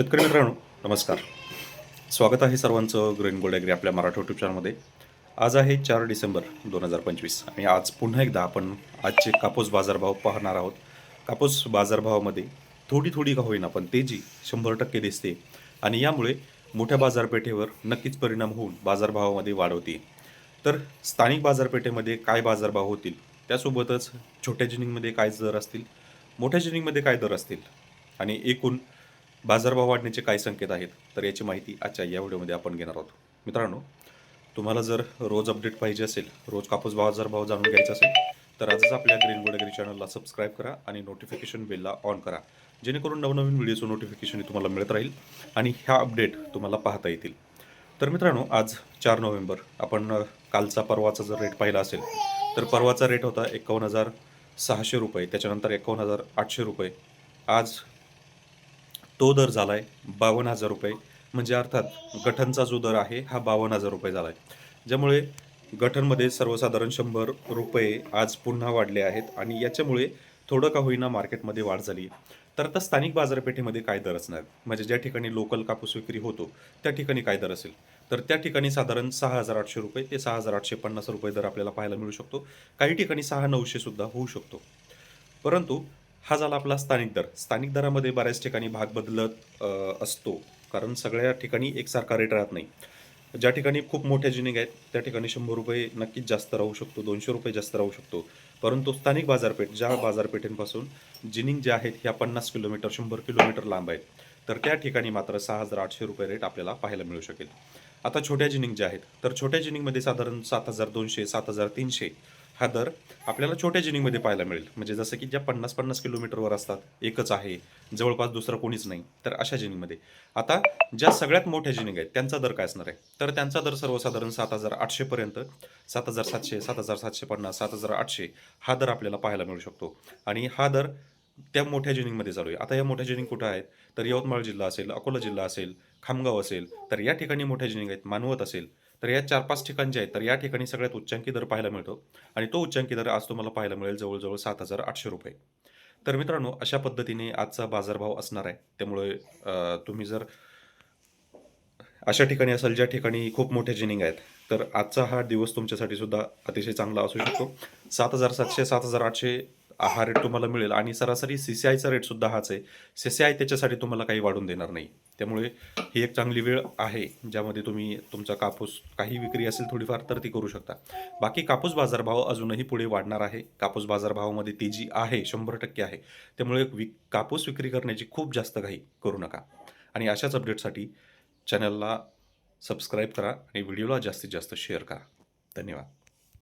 शेतकरी मित्रांनो नमस्कार. स्वागत आहे सर्वांचं ग्रीन गोल्ड ॲग्री आपल्या मराठी युट्यूब चॅनलमध्ये आज आहे चार डिसेंबर दोन हजार पंचवीस आणि आज पुन्हा एकदा आपण आजचे कापूस बाजारभाव पाहणार आहोत. कापूस बाजारभावामध्ये थोडी थोडी का होईना पण तेजी शंभर टक्के दिसते आणि यामुळे मोठ्या बाजारपेठेवर नक्कीच परिणाम होऊन बाजारभावामध्ये वाढ होते. तर स्थानिक बाजारपेठेमध्ये काय बाजारभाव होतील? त्यासोबतच छोट्या जिनिंगमध्ये काय दर असतील? मोठ्या जिनिंगमध्ये काय दर असतील? आणि एकूण बाजारभाव वाढण्याचे काय संकेत आहेत? तर याची माहिती आजच्या या व्हिडिओमध्ये आपण घेणार आहोत. मित्रांनो तुम्हाला जर रोज अपडेट पाहिजे असेल रोज कापूस बाजारभाव जाणून घ्यायचा असेल तर आजच आपल्या ग्रीन गोडगिरी चॅनलला सबस्क्राईब करा आणि नोटिफिकेशन बेलला ऑन करा. जेणेकरून नवनवीन व्हिडिओचं नोटिफिकेशन तुम्हाला मिळत राहील आणि ह्या अपडेट तुम्हाला पाहता येतील. तर मित्रांनो आज चार नोव्हेंबर. आपण कालचा परवाचा जर रेट पाहिला असेल तर परवाचा रेट होता एकावन्न हजार सहाशे रुपये. त्याच्यानंतर एकावन्न हजार आठशे रुपये. आज तो दर झाला आहे बावन्न हजार रुपये. म्हणजे अर्थात गठनचा जो दर आहे हा बावन्न हजार रुपये झाला आहे ज्यामुळे गठनमध्ये सर्वसाधारण शंभर रुपये आज पुन्हा वाढले आहेत आणि याच्यामुळे थोडं का होईना मार्केटमध्ये वाढ झाली तर आता स्थानिक बाजारपेठेमध्ये काय दर असणार? म्हणजे ज्या ठिकाणी लोकल कापूस विक्री होतो त्या ठिकाणी काय दर असेल? तर त्या ठिकाणी साधारण सहा हजार आठशे रुपये ते सहा हजार आठशे पन्नास रुपये दर आपल्याला पाहायला मिळू शकतो. काही ठिकाणी सहा नऊशेसुद्धा होऊ शकतो. परंतु हा झाला आपला स्थानिक दर. स्थानिक दरामध्ये बऱ्याच ठिकाणी भाग बदलत असतो. कारण सगळ्या ठिकाणी एकसारखा रेट राहत नाही. ज्या ठिकाणी खूप मोठ्या जिनिंग आहेत त्या ठिकाणी शंभर रुपये नक्कीच जास्त राहू शकतो दोनशे रुपये जास्त राहू शकतो. परंतु स्थानिक बाजारपेठ ज्या बाजारपेठेपासून जिनिंग ज्या आहेत ह्या पन्नास किलोमीटर शंभर किलोमीटर लांब आहेत. तर त्या ठिकाणी मात्र सहा हजार आठशे रुपये रेट आपल्याला पाहायला मिळू शकेल. आता छोट्या जिनिंग ज्या आहेत तर छोट्या जिनिंगमध्ये साधारण सात हजार दोनशे सात हजार तीनशे हा दर आपल्याला छोट्या जिनिंगमध्ये पाहायला मिळेल. म्हणजे जसं की ज्या पन्नास पन्नास किलोमीटरवर असतात एकच आहे जवळपास दुसरं कोणीच नाही तर अशा जिनिंगमध्ये. आता ज्या सगळ्यात मोठ्या जिनिंग आहेत त्यांचा दर काय असणार आहे? तर त्यांचा दर सर्वसाधारण सात हजार आठशेपर्यंत सात हजार सातशे सात हजार सातशे पन्नास सात हजार आठशे हा दर आपल्याला पाहायला मिळू शकतो. आणि हा दर त्या मोठ्या जिनिंगमध्ये चालू आहे. आता या मोठ्या जिनिंग कुठं आहेत? तर यवतमाळ जिल्हा असेल अकोला जिल्हा असेल खामगाव असेल तर या ठिकाणी मोठ्या जिनिंग आहेत मानवत असेल तर या चार पाच ठिकाण जे आहेत तर या ठिकाणी सगळ्यात उच्चांकी दर पाहायला मिळतो. आणि तो उच्चांकी दर आज तुम्हाला पाहायला मिळेल जवळजवळ सात हजार आठशे रुपये. तर मित्रांनो अशा पद्धतीने आजचा बाजारभाव असणार आहे. त्यामुळे तुम्ही जर अशा ठिकाणी असाल ज्या ठिकाणी खूप मोठे जिनिंग आहेत तर आजचा हा दिवस तुमच्यासाठी सुद्धा अतिशय चांगला असू शकतो. सात हजार सातशे सात हजार आठशे हा रेट तुम्हाला मिळेल. आणि सरासरी सी सी आयचा रेट सुद्धा हाच आहे. सी सी आय त्याच्यासाठी तुम्हाला काही वाढून देणार नाही. त्यामुळे ही एक चांगली वेळ आहे ज्यामध्ये तुम्ही तुमचा कापूस काही विक्री असेल थोडीफार तर ती करू शकता. बाकी कापूस बाजारभाव अजूनही पुढे वाढणार आहे. कापूस बाजारभावामध्ये तेजी आहे शंभर टक्के आहे. त्यामुळे विक कापूस विक्री करण्याची खूप जास्त घाई करू नका. आणि अशाच अपडेटसाठी चॅनलला सबस्क्राईब करा आणि व्हिडिओला जास्तीत जास्त शेअर करा. धन्यवाद.